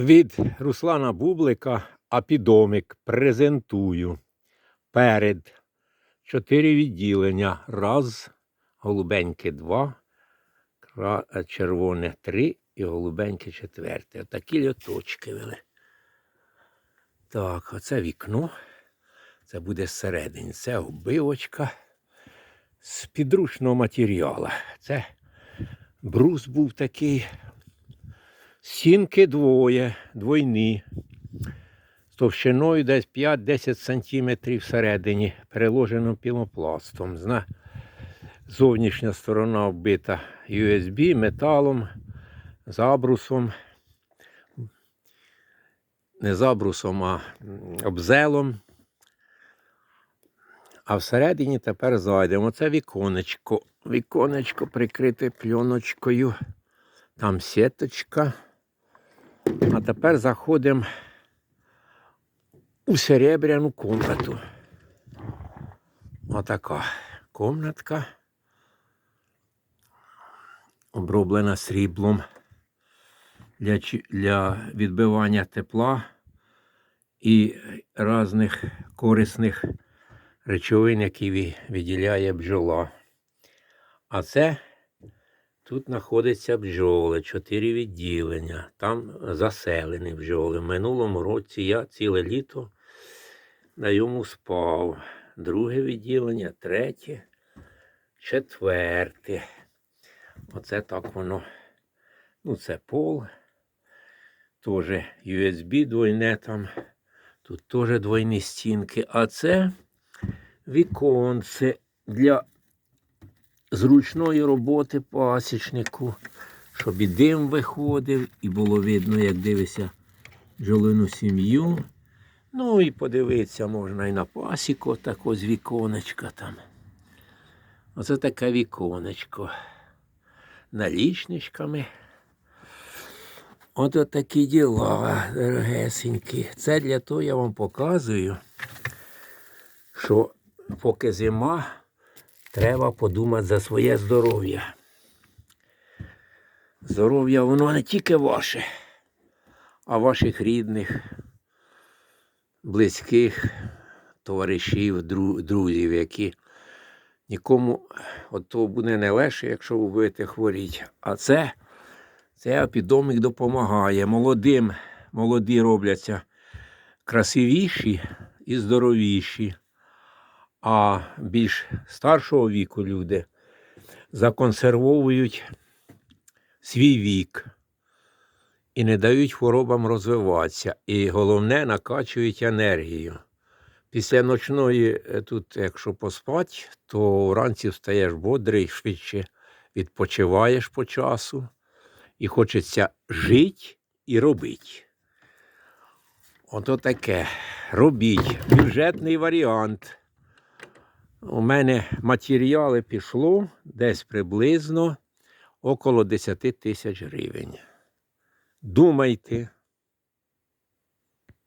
Від Руслана Бублика апідомик презентую. Перед чотири відділення. Раз, голубеньке два, е, червоне три і голубеньке четверте. Отакі льоточки вели. Так, оце вікно. Це буде зсередині. Це оббивочка з підручного матеріалу. Це брус був такий. Сінки двоє, двойні. З товщиною десь 5-10 см всередині, переложено пілопластом. Зна... Зовнішня сторона оббита USB, металом, забрусом. Не забрусом, а обзелом. А всередині тепер зайдемо. Це віконечко. Віконечко прикрите пленочкою. Там сіточка. А тепер заходимо у серебряну комнату. Отака комнатка. Оброблена сріблом для, для відбивання тепла і різних корисних речовин, які виділяє бджола. А це Тут знаходяться бджоли, чотири відділення. Там заселені бджоли. В минулому році я ціле літо на йому спав. Друге відділення, третє, четверте. Оце так воно. Ну, це пол. Теж USB двойне там. Тут теж двойні стінки. А це віконце для зручної роботи пасічнику, щоб і дим виходив, і було видно, як дивишся бджолину сім'ю. Ну і подивитися можна і на пасіку, так ось віконечка там. Оце таке віконечко. Налічничками. От такі діла, дорогесенькі. Це для того я вам показую, що поки зима, треба подумати за своє здоров'я. Здоров'я воно не тільки ваше, а ваших рідних, близьких, товаришів, друзів, які нікому от того буде не легше, якщо ви будете хворіти. А це, це апідомік допомагає. Молодим, молоді робляться красивіші і здоровіші а більш старшого віку люди законсервовують свій вік і не дають хворобам розвиватися. І головне, накачують енергію. Після ночної е, тут, якщо поспати, то вранці встаєш бодрий, швидше відпочиваєш по часу, і хочеться жити і робити. Ото таке. Робіть. Бюджетний варіант. У мене матеріали пішло десь приблизно около 10 тисяч гривень. Думайте,